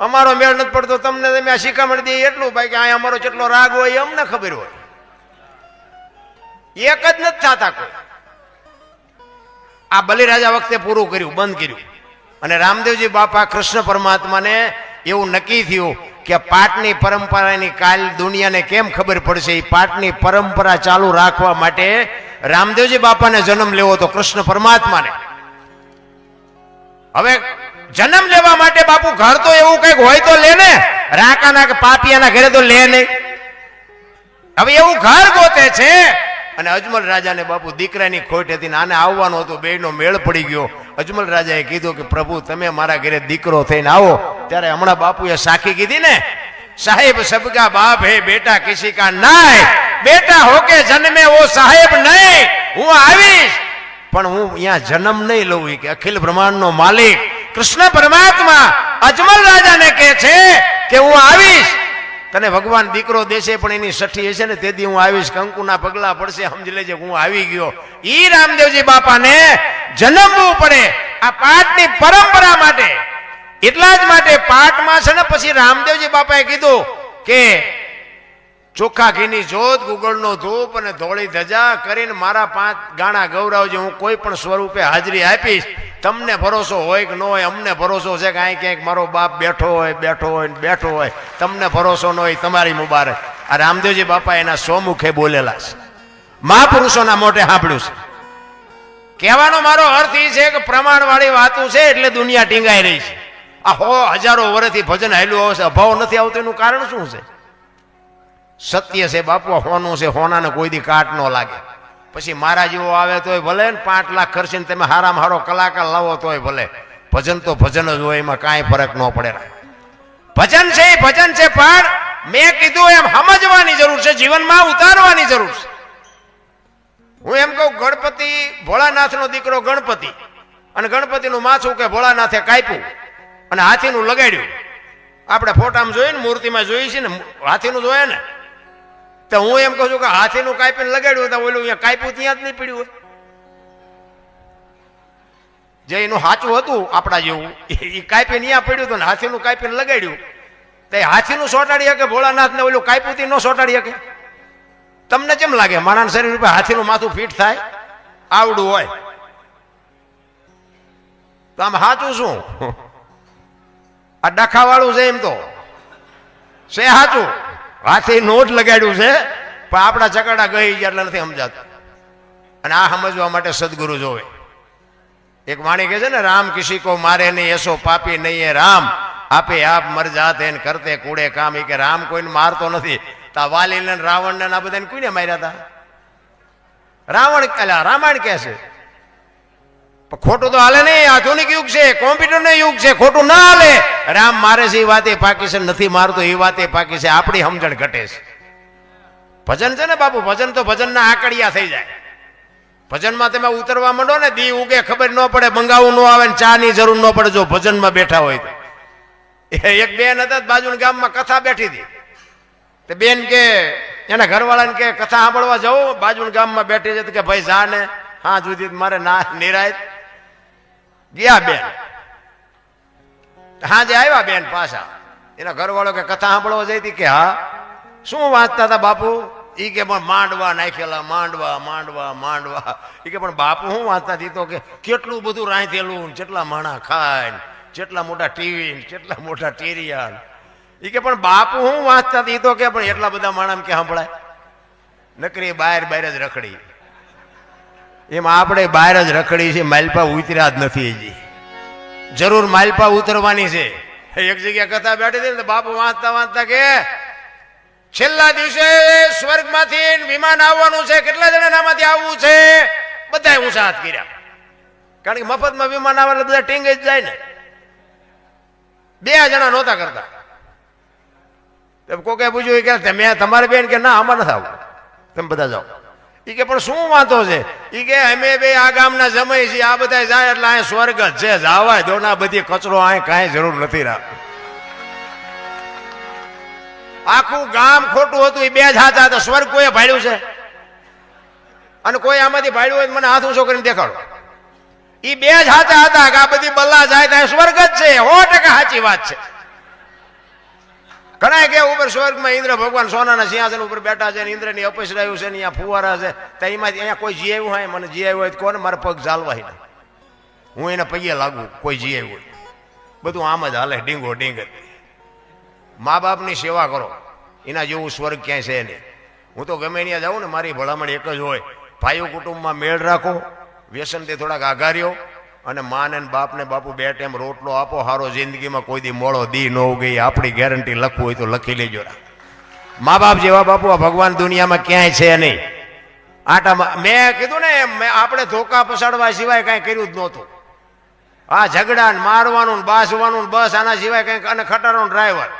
અમારો મેળ નથી પડતો, તમને તમે આ શિખામણ દઈએ એટલું ભાઈ કે આ અમારો જેટલો રાગ હોય એ અમને ખબર હોય. એક જ નથી થતા કોઈ. આ બલિરાજા વખતે પૂરું કર્યું, બંધ કર્યું. અને રામદેવજી બાપા કૃષ્ણ પરમાત્માને એવું નક્કી થયું કે પાટની પરંપરાની કાલ દુનિયાને કેમ ખબર પડશે? એ પાટની પરંપરા ચાલુ રાખવા માટે રામદેવજી બાપાને જન્મ લેવો હતો કૃષ્ણ પરમાત્માને. હવે જન્મ લેવા માટે બાપુ ઘર તો એવું કંઈક હોય તો લે ને. રાકાના કે પાપિયાના ઘરે તો લે નહીં. હવે એવું ઘર ગોતે છે અને અજમલ રાજાને બાપુ દીકરાની ખોટ હતી આને આવવાનો હતો બેનો મેળ પડી ગયો. અજમલ રાજાએ કીધું કે, પ્રભુ, તમે મારા ઘરે દીકરો થઈને આવો. ત્યારે હમણાં બાપુએ સાખી કીધી ને, સાહેબ, સબકા બાપ હે, બેટા કિસી કા નાય. બેટા હોકે જન્મે ઓ સાહેબ નહીં. હું આવીશ. પણ હું અહીંયા જન્મ નહીં લઉં કે અખિલ બ્રહ્માંડનો માલિક. કૃષ્ણ પરમાત્મા અજમલ રાજાને કહે છે કે હું આવીશ. તને ભગવાન દીકરો દેશે, પણ એની સઠી હશે ને, તેથી હું આવીશ. કંકુના પગલા પડશે, સમજી લેજે, હું આવી ગયો. ઈ રામદેવજી બાપાને જન્મવું પડે આ પાઠની પરંપરા માટે. એટલા જ માટે પાઠમાં છે ને, પછી રામદેવજી બાપાએ કીધું કે ચોખ્ખા ઘીની જોત, ગુગળનો ધૂપ અને ધોળી ધજા કરીને મારા પાંચ ગાણા ગૌરવજે હું કોઈ પણ સ્વરૂપે હાજરી આપીશ. તમને ભરોસો હોય કે ન હોય, અમને ભરોસો છે કે અહીં ક્યાંક મારો બાપ બેઠો હોય બેઠો હોય બેઠો હોય. તમને ભરોસો ન હોય તમારી મુબારક. આ રામદેવજી બાપા એના સોમુખે બોલેલા છે. મહાપુરુષોના મોઢે સાંભળ્યું છે. કહેવાનો મારો અર્થ એ છે કે પ્રમાણવાળી વાતું છે એટલે દુનિયા ટીંગાઈ રહી છે. આ હો, હજારો વર્ષથી ભજન હાલ્યું આવશે અભાવ નથી આવતો, એનું કારણ શું છે? સત્ય છે બાપુ હોનું છે, હોનાને કોઈ દી કાટ ન લાગે. પછી મારા જેવો આવે તોય ભલે ને પાંચ લાખ ખર્ચીને તમે હારામાં હારો કલાકાર લાવો તોય ભલે. ભજન તો ભજન જ હોય, એમાં કાંઈ ફરક ન પડે. ભજન છે ભજન છે, પણ મેં કીધું એમ સમજવાની જરૂર છે, જીવનમાં ઉતારવાની જરૂર છે. હું એમ કહું, ગણપતિ ભોળાનાથનો દીકરો ગણપતિ, અને ગણપતિનું માથું કે ભોળાનાથે કાપ્યું અને હાથીનું લગાડ્યું. આપણે ફોટામાં જોઈએ ને, મૂર્તિમાં જોઈએ છે ને, હાથીનું જોઈએ ને? તો હું એમ કહું છું કે હાથીનું કાપીને લગાડ્યું તો ઓલું અહીંયા કાપ્યું ત્યાં જ નહીં પડ્યું હોય. જે એનું સાચું હતું આપણા જેવું, એ કાપીને અહીંયા પડ્યું હતું ને હાથીનું કાપીને લગાડ્યું. તો એ હાથીનું સોટાડી શકે, ભોળાનાથને ઓલું કાપ્યું ન સોટાડી શકે. તમને કેમ લાગે? માણસ શરીર ઉપર હાથીનું માથું ફિટ થાય? આવડું હોય. તો આમ સાચું શું? આ ડખાવાળું છે એમ તો. છે સાચું હાથી નોટ લગાડ્યું છે, પણ આપણા ચકડા ગઈ ગયા એટલે નથી સમજાતું. અને આ સમજવા માટે સદગુરુ જોવે. એક વાણી કહે છે ને, રામ કિસી કો મારે નહીં, એસો પાપી નહીં એ રામ. આપે આપ મર જાતે કરતે કૂડે કામ. એ કે રામ કોઈને મારતો નથી. તા વાલી ને રાવણ ને આ બધાને કોઈને માર્યા હતા રાવણ રામાયણ કહે છે ખોટું તો હાલે નહીં. આધુનિક યુગ છે કોમ્પ્યુટર નો યુગ છે, ખોટું ના હાલે. રામ મારે છે એ વાતે પાકી છે, નથી મારતો એ વાતે પાકી છે. આપણી સમજણ ઘટે છે. ભજન છે ને બાપુ, ભજન તો ભજનના આકડિયા થઈ જાય. ભજનમાં તમે ઉતરવા માંડો ને દી ઉગે, ખબર ન પડે, મંગાવું ન આવે ને ચા ની જરૂર ન પડે, જો ભજનમાં બેઠા હોય તો. એક બેન હતા બાજુ ગામમાં કથા બેઠી હતી. તે બેન કે, એના ઘરવાળાને કે, કથા સાંભળવા જવું બાજુ ગામમાં બેઠી છે કે, ભાઈ જા ને, હા જુદી મારે ના નિરાય ગયા બેન. હાજે આવ્યા બેન પાછા. એના ઘરવાળો કે કથા સાંભળવા જઈ હતી કે, હા, શું વાંચતા હતા બાપુ? એ કે, પણ માંડવા નાખેલા, માંડવા માંડવા માંડવા. એ કે, પણ બાપુ શું વાંચતા હતી તો કે, કેટલું બધું રાંધેલું ને કેટલા માણા ખાય જેટલા મોટા ટીવી કેટલા મોટા ટેરિયા ઈ કે, પણ બાપુ હું વાંચતા હતી તો કે, પણ એટલા બધા માણા કે સાંભળાય. નકરી બહાર બહાર જ રખડી. એમ આપણે બહાર જ રખડી છે માલપા ઉતર્યા જ નથી હજી. જરૂર માલપા ઉતરવાની છે. એક જગ્યા કથા બેઠી હતી ને બાપુ વાંચતા વાંચતા કે, છેલ્લા દિવસે સ્વર્ગમાંથી વિમાન આવવાનું છે, કેટલા જણાનામાંથી આવવું છે? બધા ઊંચા હાથ કર્યા. કારણ કે મફતમાં વિમાન આવે એટલે બધા ટીંગ જ જાય ને. બે જણા નહોતા કરતા. કોકે પૂછ્યું કે, તમે, તમારે બેન કે, ના, આમાં નથી આવું તમે બધા જાઓ. ઈ કે, પણ શું વાંધો છે? ઈ કે, અમે બે આ ગામના જમાઈ છીએ, આ બધા જાય એટલે અહીં સ્વર્ગ જ છે, જાવાય દો ના બધી કચરો અહીં કાંઈ જરૂર નથી રાખ. આખું ગામ ખોટું હતું એ બે જ હાથ હતા સ્વર્ગ કોઈ ભાડ્યું છે? અને કોઈ આમાંથી ભાડ્યું હોય મને હાથ ઊંચો કરીને દેખાડો. એ બે જ હાથા હતા કે આ બધી બલ્લા જાય ત્યાં સ્વર્ગ જ છે, સો ટકા સાચી વાત છે. ઘણા કે ઉપર સ્વર્ગમાં ઇન્દ્ર ભગવાન સોનાના સિંહાસન ઉપર બેઠા છે ઇન્દ્રની અપેશ રહ્યું છે અહીંયા ફુવારા છે. તો એમાં અહીંયા કોઈ જીવ્યું હોય? મને જીવ્યું હોય કોને મારા પગ ચાલવા હોય હું એને પૈયે લાગુ, કોઈ જીવ્યું હોય. બધું આમ જ હાલે, ડીંગો ડીંગ મા બાપની સેવા કરો. એના જેવું સ્વર્ગ ક્યાંય છે નહીં. હું તો ગમે ત્યાં જાઉં ને મારી ભલામણ એક જ હોય. ભાઈઓ કુટુંબમાં મેળ રાખો. વ્યસનથી થોડાક આઘાર્યો. અને માને બાપને, બાપુ, બે ટાઈમ રોટલો આપો, હારો જિંદગીમાં કોઈ દી મોડો દી ન ઉગી આપણી ગેરંટી લખવું હોય તો લખી લેજો. મા બાપ જેવા બાપુ, આ ભગવાન દુનિયામાં ક્યાંય છે નહીં. આટામાં, મેં કીધું ને મેં આપણે ધોકા પસાડવા સિવાય કાંઈ કર્યું જ નહોતું. આ ઝઘડા ને મારવાનું ને બાસવાનું ને બસ, આના સિવાય કંઈક અને ખટારો ડ્રાઈવર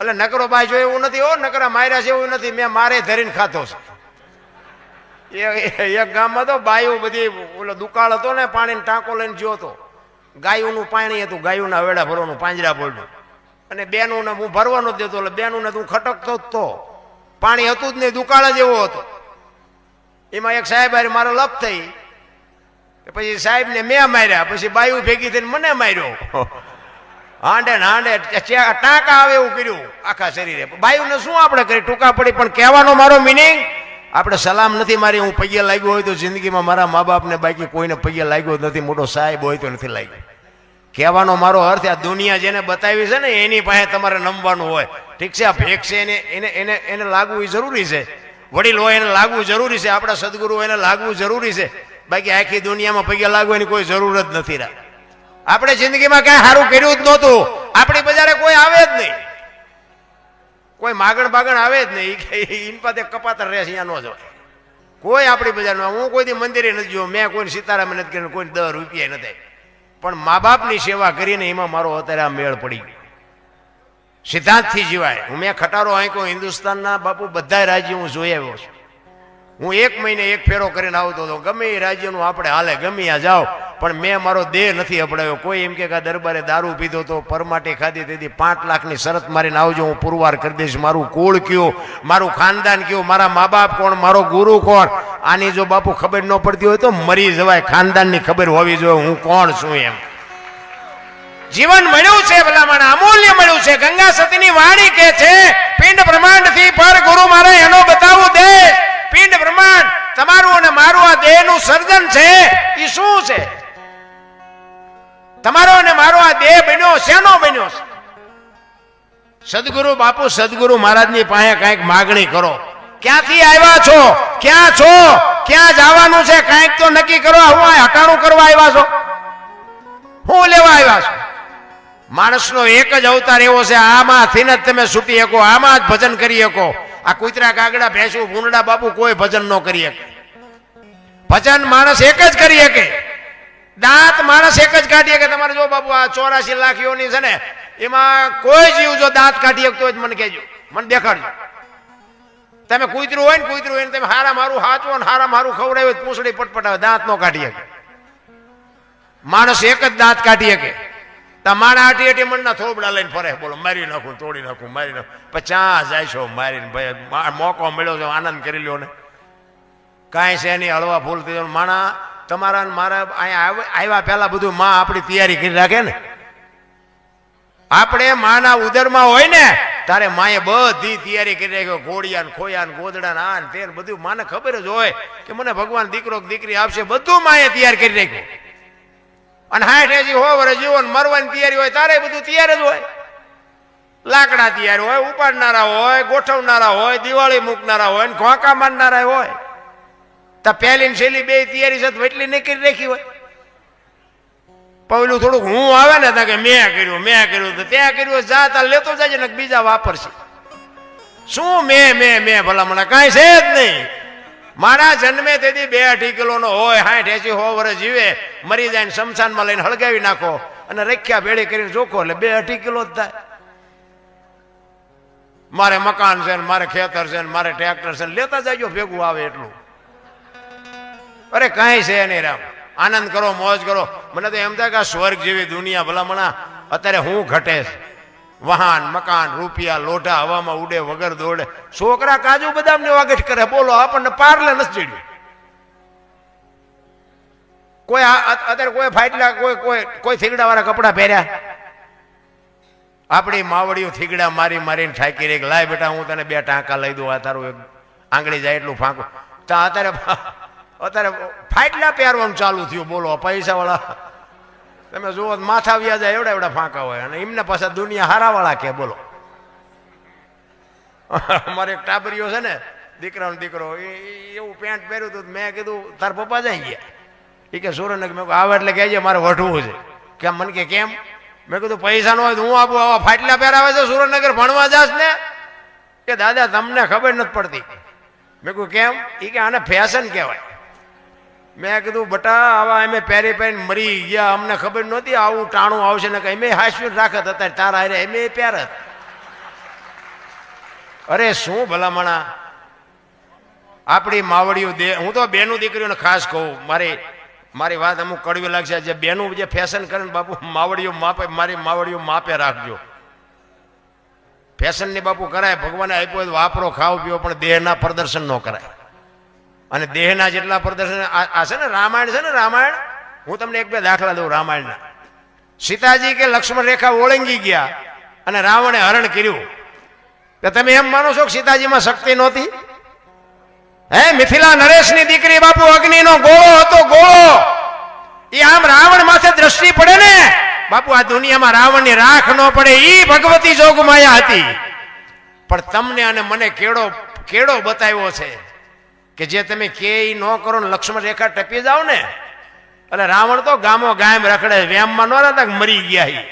એટલે નકરો બાઈ જો એવું નથી ઓ નકરા માર્યા છે એવું નથી, મેં મારે ધરીને ખાતો છે. એક ગામમાં તો બાયું બધી, ઓલો દુકાળ હતો ને, પાણીનો ટાંકો લઈને જ્યો હતો. ગાયુંનું પાણી હતું, ગાયુંના વેડા ભરવાનું, પાંજરા બોલનું અને બેનુંને હું ભરવાનો જ દેતો એટલે બેનુંને તું ખટકતો જ તો. પાણી હતું જ નહીં, દુકાળ જ એવો હતો. એમાં એક સાહેબ હારે મારો લપ થઈ. પછી સાહેબ ને મેં માર્યા, પછી બાયું ભેગી થઈને મને માર્યો. હાંડે ને હાંડે ટાંકા આવે એવું કર્યું આખા શરીરે. બાયુને શું આપણે કરી? ટૂંકા પડી, પણ કહેવાનો મારો મિનિંગ આપણે સલામ નથી મારી, હું પૈયે લાગ્યો હોય તો જિંદગીમાં મારા મા બાપને બાકી કોઈને પૈયે લાગ્યો નથી, મોટો સાહેબ હોય તો નથી લાગ્યો. કહેવાનો મારો અર્થ આ દુનિયા જેને બતાવી છે ને, એની પાસે તમારે નમવાનું હોય. ઠીક છે, આ ભેગ છે, એને એને એને એને લાગવું એ જરૂરી છે. વડીલ હોય એને લાગવું જરૂરી છે, આપણા સદગુરુ હોય એને લાગવું જરૂરી છે. બાકી આખી દુનિયામાં પૈયા લાગવાની કોઈ જરૂર જ નથી આપણે જિંદગીમાં કાંઈ સારું કર્યું જ નહોતું. આપણી બજારે કોઈ આવે જ નહીં. કોઈ માગણ બાગણ આવે જ નહીં. એની પાસે કપાતર રહે છે, અહીંયા ન જવાય. કોઈ આપણી બજારમાં, હું કોઈથી મંદિરે નથી જોયો મેં કોઈ સીતારામ નથી કર્યું કોઈ દસ રૂપિયા નથી પણ મા બાપની સેવા કરીને એમાં મારો અત્યારે આ મેળ પડી ગયો. સિદ્ધાંતથી જીવાય. હું મેં ખટારો આંક્યો, હિન્દુસ્તાનના બાપુ બધા રાજ્ય હું જોઈ આવ્યો છું. હું એક મહિને એક ફેરો કરીને આવતો હતો. ગમે એ રાજ્યનું આપણે હાલે, ગમે ત્યાં જાઓ. પણ મેં મારો દેહ નથી અપડાવ્યો. કોઈ એમ કે આ દરબારે દારૂ પીધો તો પરમાટી ખાધી, તેથી પાંચ લાખની શરત મારીને આવજો, હું પુરવાર કરી દઈશ. મારું કુળ કયું, મારું ખાનદાન કયું, મારા મા બાપ કોણ, મારો ગુરુ કોણ? આની જો બાપુ ખબર ન પડતી હોય તો મરી જવાય. ખાનદાનની ખબર હોવી જોઈએ, હું કોણ છું એમ. જીવન મળ્યું છે ભલામણ, અમૂલ્ય મળ્યું છે. ગંગા સતીની વાણી કે છે, પિંડ બ્રહ્માંડથી પર ગુરુ મારે એનો બતાવું દે પિંડ બ્રહ્માંડ તમારું અને મારું આ દેહનું સર્જન છે એ શું છે? તમારો અને મારો આ દેહ બન્યો, શેનો બન્યો છે? સદગુરુ બાપુ, સદગુરુ મહારાજની પાસે કાંઈક માગણી કરો. ક્યાંથી આવ્યા છો? ક્યાં છો? ક્યાં જવાનું છે? કાંઈક તો નક્કી કરો, હું હટાણું કરવા આવ્યા છો? હું લેવા આવ્યા છો? માણસનો એક જ અવતાર એવો છે, આમાંથી જ તમે છૂટી શકો, આમાં જ ભજન કરી શકો. આ કૂતરા કાગડા ભેંસું ભૂંડા બાપુ કોઈ ભજન ન કરી શકે. ભજન માણસ એક જ કરી શકે. દાંત માણસ એક જ કાઢી શકે. તમારે જો બાબુ આ ચોરાસી લાખ યોની છે ને, એમાં કોઈ જીવ જો દાંત કાઢી શકતો હોય મને કહેજો. મને દેખાડજો. તમે કૂતરું હોય ને, કૂતરું હોય ને, તમે હારા મારું હાચવો ને, હારા મારું ખવડાવ્યું પૂંછડી પટપટાવે દાંત નો કાઢી શકે. માણસ એક જ દાંત કાઢી શકે. તમારા આટી આટી મનના થોબડા લઈને ફરે. બોલો, મારી નાખું, તોડી નાખું, મારી નાખું. પચાસ જાય છો મારીને? ભાઈ મોકો મળ્યો છે, આનંદ કરી લ્યો ને. કાંઈ છે નહીં, હળવા ફૂલ થઈ માણા, તમારા મારા અહીંયા આવ્યા પહેલાં બધું માં આપણી તૈયારી કરી રાખે ને. આપણે માના ઉદરમાં હોય ને, તારે માએ બધી તૈયારી કરી રાખી ઘોડિયા ને ખોયા ને ગોદડા ને આ ને તે બધું. માને ખબર જ હોય કે મને ભગવાન દીકરો દીકરી આપશે. બધું માએ તૈયાર કરી રાખ્યું. અને હાઠ એસી હો વરે જીવો મરવાની તૈયારી હોય, તારે બધું તૈયાર જ હોય. લાકડા તૈયાર હોય, ઉપાડનારા હોય, ગોઠવનારા હોય, દિવાળી મૂકનારા હોય ને ઘોંકા મારનારા હોય. તો પહેલી ને છેલ્લી બે તૈયારી તો એટલી નહીં કરી રાખી હોય. પહેલું થોડુંક હું આવે ને ત્યાં કે મેં કર્યું મેં કર્યું, તો ત્યાં કર્યું જા તા લેતો જાય ને બીજા વાપરશે. શું મેં મેં મેં ભલામણા કાંઈ છે જ નહીં. મારા જન્મે તેથી બે અઢી કિલોનો હોય, હાઠ એસી હો વર્ષ જીવે, મરી જાય ને શમશાનમાં લઈને હળગાવી નાખો અને રખ્યા ભેળી કરીને જોખો, એટલે બે અઢી કિલો જ થાય. મારે મકાન છે ને મારે ખેતર છે ને મારે ટ્રેક્ટર છે ને લેતા જાજો, ભેગું આવે એટલું. અરે કાંઈ છે નહીં રામ. આનંદ કરો, મોજ કરો. મને તો એમ થાય કે આ સ્વર્ગ જેવી દુનિયા ભલામણા અત્યારે હું ઘટે વાહન, મકાન, રૂપિયા, લોઢા, હવામાં ઉડે, વગર દોડે. છોકરા કાજુ બદામ ને વાગઠ કરે. બોલો, આપણને પારલે નથી ચડ્યું. કોઈ અત્યારે કોઈ ફાટલા, કોઈ કોઈ કોઈ થીગડા વાળા કપડા પહેર્યા? આપણી માવડીઓ થીગડા મારી મારીને ઠાકી રહી લાય બેટા, હું તને બે ટાંકા લઈ દઉં. આ તારું એક આંગળી જાય એટલું ફાંકું. તો અત્યારે અત્યારે ફાટલા પહેરવાનું ચાલુ થયું, બોલો, પૈસાવાળા. તમે જુઓ, માથા વ્યાજ એવડા એવડા ફાંકા હોય, અને એમને પાછા દુનિયા હારાવાળા કે, બોલો. અમારે એક ટાબરીઓ છે ને, દીકરાનો દીકરો એવું પેન્ટ પહેર્યું હતું મેં કીધું, તાર પપ્પા જાય ગયા. એ કે સુરેન્દ્ર મેં આવે એટલે કહેજે, મારે વઢવું છે. કેમ મને કે, કેમ? મેં કીધું, પૈસા ન હોય તો હું આપું, આવા ફાટલા પહેરાવે છે સુરેન્દ્રનગર ભણવા જાશ ને? કે, દાદા, તમને ખબર નથી પડતી. મેં કહ્યું કેમ? એ કે, આને ફેશન કહેવાય. મેં કીધું, બટા, આવા અમે પહેરી પહેરીને મરી ગયા. અમને ખબર નહોતી, આવું ટાણું આવશે. ને કે મેં હાસ્યું રાખત, અત્યારે તારા હારે અમે પહેરત. અરે, શું ભલામણા? આપણી માવડીઓ દે, હું તો બેનું દીકરીઓને ખાસ કહું. મારી મારી વાત અમુક કડવી લાગશે. જે બેનું જે ફેશન કરે ને, બાપુ, માવડીઓ માપે, મારી માવડીઓ માપે રાખજો. ફેશનની બાપુ કરાય, ભગવાને આપ્યો વાપરો, ખાવ, પીવો, પણ દેહના પ્રદર્શન ન કરાય. અને દેહના જેટલા પ્રદર્શન, આ છે ને રામાયણ છે ને રામાયણ? હું તમને એક બે દાખલા દઉં રામાયણના. સીતાજી કે લક્ષ્મણ રેખા ઓળંગી ગયા અને રાવણે હરણ કર્યું. તો તમે એમ માનો છો કે સીતાજીમાં શક્તિ નહોતી? હે, મિથિલા નરેશની દીકરી બાપુ અગ્નિનો ગોળો હતો, ગોળો. એ આમ રાવણ માથે દ્રષ્ટિ પડે ને. બાપુ, આ દુનિયામાં રાવણની રાખ ન પડે એ ભગવતી જોગમાયા હતી. પણ તમને અને મને કેળો કેળો બતાવ્યો છે. કે જે તમે કે ન કરો ને લક્ષ્મણ રેખા ટપી જાઓ ને, એટલે રાવણ તો ગામો ગાયમ રખડે વ્યામમાં ન રહેતા મરી ગયા.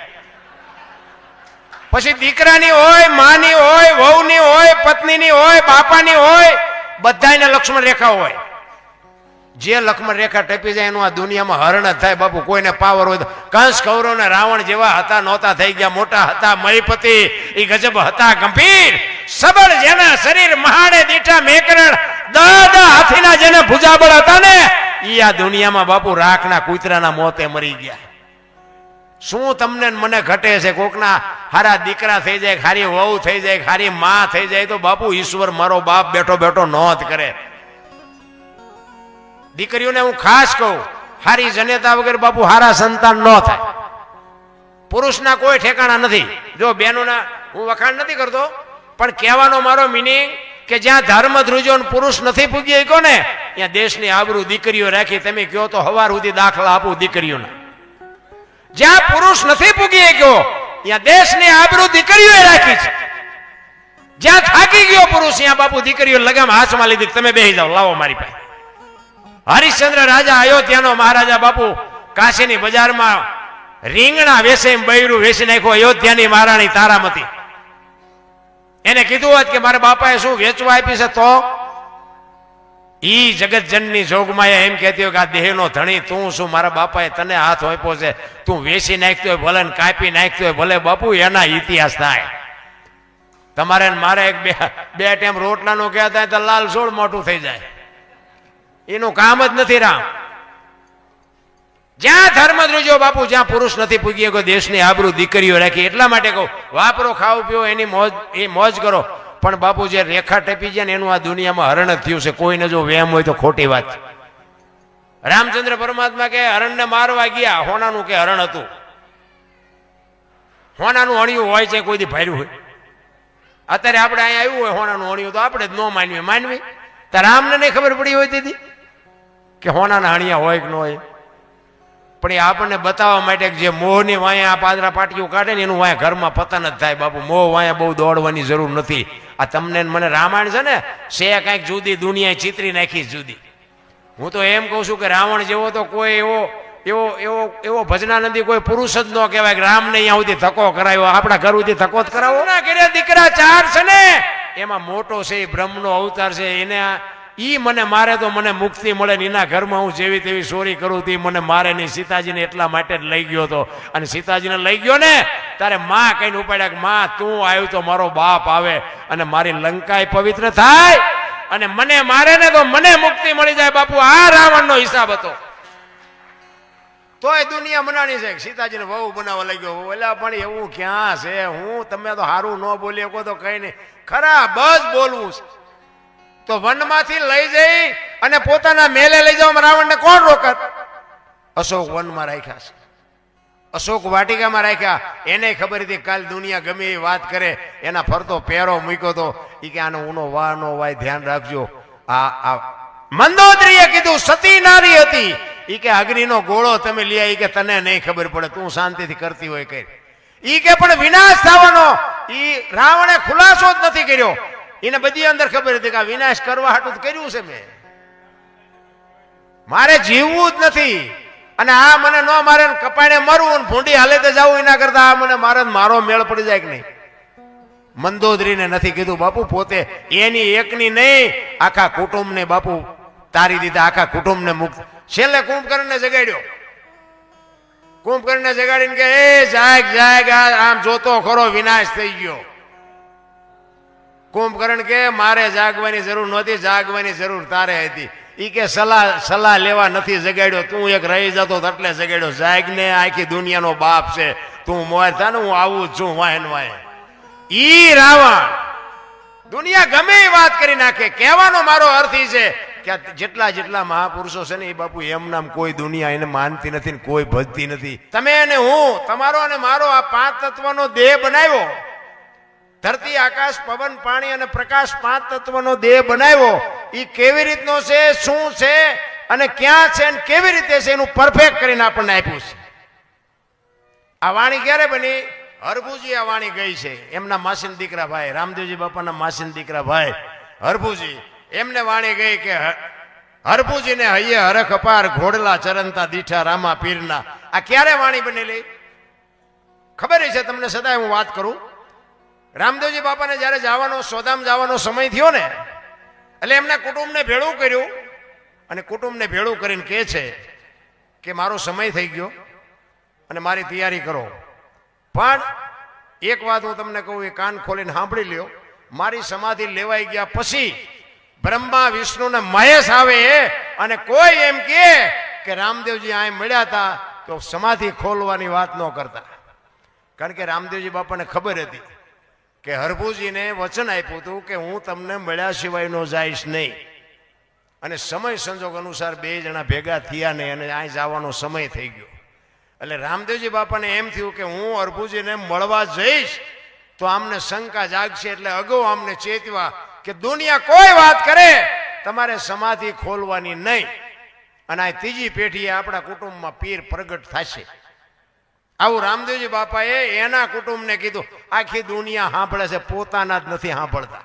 પછી દીકરાની હોય, માની હોય, વહુની હોય, પત્નીની હોય, બાપાની હોય, બધાયને લક્ષ્મણ રેખા હોય. જે લક્ષ્મણ રેખા ટપી જાય એનું આ દુનિયામાં હરણ થાય બાપુ, કોઈને પાવર હોય કંસ કૌરવ ને રાવણ જેવા હતા, નહોતા થઈ ગયા, મોટા હતા, મહીપતિ એ ગજબ હતા ગંભીર. સબળ જેના શરીર મહાડે દીઠા મેકરણ દાદા હાથીના જેને ભૂજાબળ હતા ને, ઈ આ દુનિયામાં બાપુ રાખના કૂતરાના મોતે મરી ગયા. શું તમને મને ઘટે છે? કોકના હારા દીકરા થઈ જાય ખારી વહુ થઈ જાય ખારી માં થઈ જાય તો બાપુ ઈશ્વર મારો બાપ બેઠો બેઠો નોંધ કરે. દીકરીઓને હું ખાસ કહું, હારી જનેતા વગર બાપુ હારા સંતાન ન થાય. પુરુષના કોઈ ઠેકાણા નથી. જો બહેનોના હું વખાણ નથી કરતો, પણ કહેવાનો મારો મિનિંગ કે જ્યાં ધર્મ ધ્રુજો પુરુષ નથી પૂગી શક્યો ને ત્યાં દેશની આબરૂ દીકરીઓ રાખી તમે કહો તો હવાર સુધી દાખલા આપો દીકરીઓના. જ્યાં પુરુષ નથી પૂગી ગયો ત્યાં દેશની આબરૂ દીકરીઓ રાખી છે. જ્યાં થાકી ગયો પુરુષ, ત્યાં બાપુ દીકરીઓ લગામ હાથમાં લીધી. તમે બેસી જાઓ, લાવો મારી પાસે. હરિશ્ચંદ્ર રાજા અયોધ્યાનો મહારાજા બાપુ કાશીની બજારમાં રીંગણા વેસે બૈરું વેસી નાખ્યો, અયોધ્યાની મહારાણી તારામતી. એને કીધું હોત કે મારા બાપાએ શું વેચવા આપી છે તો? ઈ જગતજનની જોગમાં એમ કહેતી હોય કે આ દેહનો ધણી, તું શું મારા બાપાએ તને હાથ આપ્યો છે? તું વેચી નાખતો હોય ભલે કાપી નાખતો હોય, ભલે બાપુ, એના ઇતિહાસ થાય. તમારે મારે એક બે બે ટાઈમ રોટલાનું કહેતા હોય તો લાલ સોળ મોટું થઈ જાય. એનું કામ જ નથી રામ. જ્યાં ધર્મ ધ્રુજો બાપુ, જ્યાં પુરુષ નથી પૂગી કોઈ દેશની આબરૂ દીકરીઓ રાખી, એટલા માટે કહું, વાપરો ખાવ પીઓ, એની મોજ, એ મોજ કરો. પણ બાપુ જે રેખા ટપી જાય ને એનું આ દુનિયામાં હરણ જ થયું છે. કોઈને જો વેમ હોય તો ખોટી વાત. રામચંદ્ર પરમાત્મા કે હરણને મારવા ગયા, હોનાનું કે હરણ હતું. હોનાનું અણિયું હોય છે કોઈ ભર્યું હોય. અત્યારે આપણે અહીંયા આવ્યું હોય, હોનાનું અણિયું તો આપણે જ ન માનવી માનવી? તો રામને નહીં ખબર પડી હોય દીદી કે હોનાના અણિયા હોય કે ન હોય? પણ એ આપણને બતાવવા માટે જે મોહની વાયા આ પાદરા પાટીઓ કાઢે ને એનું વાયા ઘરમાં પતન જ થાય. બાપુ મોહ વાયા બહુ દોડવાની જરૂર નથી. આ તમને મને રામાયણ છે ને સે કાંઈક જુદી દુનિયાએ ચિતરી નાખી જુદી. હું તો એમ કહું છું કે રાવણ જેવો તો કોઈ એવો એવો એવો એવો ભજનાનંદી કોઈ પુરુષ જ ન કહેવાય કે રામને અહીંયા સુધી ધક્કો કરાયો આપણા ઘર સુધી ધક્કો જ કરાવો. ના ઘરે દીકરા ચાર છે ને. એમાં મોટો છે એ બ્રહ્મનો અવતાર છે એને ઈ મને મારે તો મને મુક્તિ મળે ને એના ઘરમાં હું જેવી તેવી ચોરી કરું તે મને મારે નહીં સીતાજીને એટલા માટે જ લઈ ગયો હતો. અને સીતાજીને લઈ ગયો ને તારે માં કહીને ઉપાડ્યા કે, માં, તું આવ્યું તો મારો બાપ આવે અને મારી લંકાય પવિત્ર થાય અને મને મારે ને તો મને મુક્તિ મળી જાય. બાપુ, આ રાવણનો હિસાબ હતો. તોય દુનિયા મનાણી છે સીતાજીને વહુ બનાવવા લાગ્યો એટલે પણ એવું ક્યાં છે? હું, તમે તો સારું ન બોલી શકો તો કઈ નહીં. ખરા, બસ બોલવું છે. તો વનમાંથી લઈ જઈ અને પોતાના મેલે લઈ જાઓ રાવણને કોણ રોકત? અશોક વનમાં રાખ્યા છે. અશોક વાટિકામાં રાખ્યા. એને ખબર હતી કાલ દુનિયા ગમે એ વાત કરે. એના ફરતો પહેરો મૂક્યો તો એ કે આનો ઊનો વા નો વાય ધ્યાન રાખજો. આ આ મંદોદરીએ કીધું સતી નારી હતી. ઈ કે અગ્નિનો ગોળો તમે લઈ આવી કે તને નહીં ખબર પડે, તું શાંતિથી કરતી હોય કઈ. ઈ કે પણ વિનાશ થવાનો. ઈ રાવણે ખુલાસો જ નથી કર્યો. એને બધી અંદર ખબર હતી કે વિનાશ કરવા હાટું કર્યું છે મેં. મારે જીવવું જ નથી. અને આ મને ન મારે કપાણે મરવું ભૂંડી હાલે તો જાવું એના કરતા આ મને મારે મારો મેળ પડી જાય કે નહીં? મંદોદરીને નથી કીધું, બાપુ, પોતે એની એકની નહીં, આખા કુટુંબને બાપુ તારી દીધા, આખા કુટુંબને મુક્ત. છેલ્લે કુંભકર્ણને જગાડ્યો. કુંભકર્ણને જગાડીને કે, એ જાગ જાગ આમ જોતો ખરો, વિનાશ થઈ ગયો. કુંભકર્ણ કે, મારે જાગવાની જરૂર નહોતી, જાગવાની જરૂર તારે હતી. ઈ કે, સલાહ સલાહ લેવા નથી જગાડ્યો, તું એક રહી જતો એટલે જગાડ્યો. જાગને આખી દુનિયાનો બાપ છે, તું મોર થા હું આવું છું વાય ને વાય ઈ રાવણ, દુનિયા ગમે એ વાત કરી નાખે. કહેવાનો મારો અર્થ છે કે જેટલા જેટલા મહાપુરુષો છે ને એ બાપુ એમ નામ કોઈ દુનિયા એને માનતી નથી ને કોઈ ભજતી નથી. તમે અને હું, તમારો અને મારો આ પાંચ તત્વનો દેહ બનાવ્યો. ધરતી, આકાશ, પવન, પાણી અને પ્રકાશ પાંચ તત્વનો દેહ બનાવ્યો. એ કેવી રીતનો છે, શું છે અને ક્યાં છે અને કેવી રીતે છે એનું પરફેક્ટ કરીને આપણને આપ્યું છે. આ વાણી ક્યારે બની? હરભુજી આ વાણી ગઈ છે. એમના માસીન દીકરા ભાઈ, રામદેવજી બાપાના માસીન દીકરા ભાઈ, હરભુજી, એમને વાણી ગઈ કે હરભુજીને હૈયે હરખ અપાર, ઘોડલા ચરંતા દીઠા, રામા, પીરના. આ ક્યારે વાણી બનેલી? ખબર છે તમને સદાય હું વાત કરું? રામદેવજી બાપાને જ્યારે જવાનો સોદામ જવાનો સમય થયો ને, એટલે એમના કુટુંબને ભેળું કર્યું. અને કુટુંબને ભેળું કરીને કહે છે કે મારો સમય થઈ ગયો અને મારી તૈયારી કરો. પણ એક વાત હું તમને કહું, એ કાન ખોલીને સાંભળી લ્યો. મારી સમાધિ લેવાઈ ગયા પછી બ્રહ્મા, વિષ્ણુ ને મહેશ આવે અને કોઈ એમ કહે કે રામદેવજી આ મળ્યા હતા તો સમાધિ ખોલવાની વાત ન કરતા. કારણ કે રામદેવજી બાપાને ખબર હતી કે હરભુજીને વચન આપ્યું હતું કે હું તમને મળ્યા સિવાયનો જઈશ નહીં. અને સમય સંજોગ અનુસાર બે જણા ભેગા થયા નહીં અને અહીં જવાનો સમય થઈ ગયો. એટલે રામદેવજી બાપાને એમ થયું કે હું હરભુજીને મળવા જઈશ, તો આમને શંકા જાગશે એટલે અગાઉ આમને ચેતવા કે દુનિયા કોઈ વાત કરે, તમારે સમાધિ ખોલવાની નહીં. અને આ ત્રીજી પેઢીએ આપણા કુટુંબમાં પીર પ્રગટ થશે. આવું રામદેવજી બાપાએ એના કુટુંબને કીધું, આખી દુનિયા સાંભળે છે, પોતાના જ નથી સાંભળતા.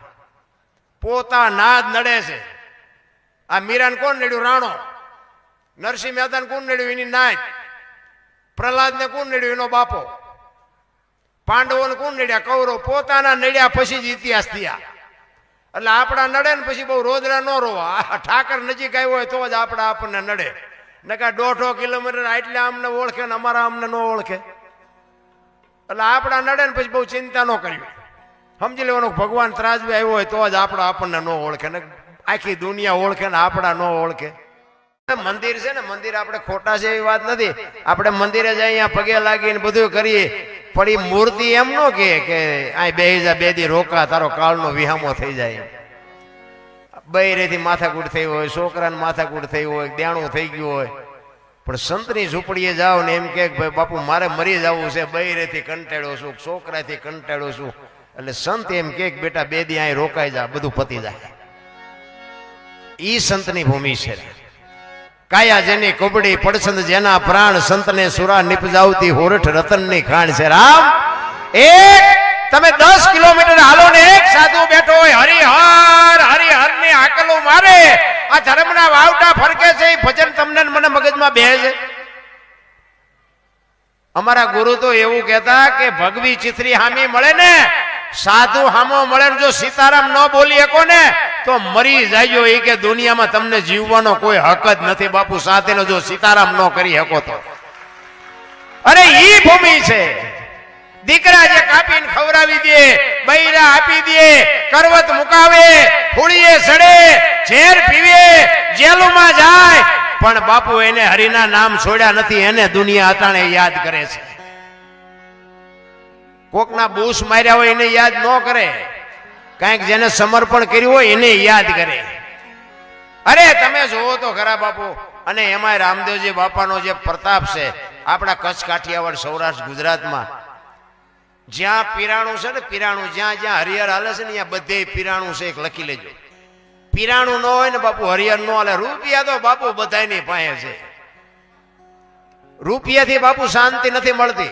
પોતાના જ નડે છે. આ મીરાને કોણ નડ્યું? રાણો. નરસિંહ મહેતાને કોણ નડ્યું? એની નાચ પ્રહલાદને કોણ નડ્યું? એનો બાપો. પાંડવોને કોણ નડ્યા? કૌરવ. પોતાના નડ્યા પછી જ ઇતિહાસ થયા. એટલે આપણા નડે ને પછી બહુ રોદરા ન રોવા. ઠાકર નજીક આવ્યો હોય તો જ આપણા આપણને નડે. નકા દોઢો કિલોમીટર એટલે અમને ઓળખે ને અમારા અમને ન ઓળખે. એટલે આપણા નડે ને પછી બહુ ચિંતા ન કરવી સમજી લેવાનું ભગવાન ત્રાજવે આવ્યો હોય તો જ આપણા આપણને ન ઓળખે ને આખી દુનિયા ઓળખે ને આપણા ન ઓળખે. મંદિર છે ને, મંદિર આપણે ખોટા છે એવી વાત નથી. આપણે મંદિરે જઈ અહીંયા પગે લાગીને બધું કરીએ. પણ એ મૂર્તિ એમ ન કે આ બે જા, બે દી રોકા, તારો કાળનો વિહામો થઈ જાય બૈરેથી માથાકૂટ થઈ હોય, છોકરાને માથાકૂટ થઈ હોય દેણું થઈ ગયું હોય. પણ સંતની ઝૂંપડીએ જાઓ ને એમ કે ભાઈ, બાપુ, મારે મરી જવું છે, બૈરેથી કંટાળ્યો છું, છોકરાથી કંટાળ્યો છું. એટલે સંત એમ કે બેટા, બે દી અહીં રોકાઈ જા, બધું પતી જાય. ઈ સંતની ભૂમિ છે. કાયા જેની કુબડી, પડછંદ જેના પ્રાણ સંતને સુરા નિપજાવતી હોરઠ રતનની ખાણ છે. રામ, એક તમે દસ કિલોમીટર હાલો ને એક સાધુ બેઠો હોય, હરિહર હરિહરની આકલો મારે. આ ધર્મના વાવટા ફરકે છે, એ ભજન તમને મને મગજમાં બે છે. અમારા ગુરુ તો એવું કહેતા કે ભગવી ચિત્રી હામી મળે ને, સાધુ હામો મળે જો સીતારામ ન બોલી શકો ને, તો મરી જાયો એ કે દુનિયામાં તમને જીવવાનો કોઈ હક જ નથી બાપુ સાથેનો જો સીતારામ ન કરી શકો તો. અરે ઈ ભૂમિ છે. દીકરા જે કાપીને ખવડાવી દે, બૈરા આપી દે, કરવત મુકાવે, ફૂળીએ સડે, ઝેર પીવે, જેલુમાં જાય. પણ બાપુ એને હરિના નામ છોડ્યા નથી, એને દુનિયા અટાણે યાદ કરે છે. કોકના બૂસ માર્યા હોય એને યાદ ન કરે. કાંઈક જેને સમર્પણ કર્યું હોય એને યાદ કરે. અરે, તમે જોવો તો ખરા બાપુ, અને એમાં રામદેવજી બાપાનો જે પ્રતાપ છે, આપણા કચ્છ કાઠિયાવાડ સૌરાષ્ટ્ર ગુજરાતમાં જ્યાં પીરાણું છે ને પીરાણું જ્યાં જ્યાં હરિહર હાલે છે ને ત્યાં બધે પીરાણું છે, એક લખી લેજો. પીરાણું ન હોય ને બાપુ, હરિહર ન હાલે. રૂપિયા તો બાપુ બધાની પાસે છે. રૂપિયાથી બાપુ શાંતિ નથી મળતી.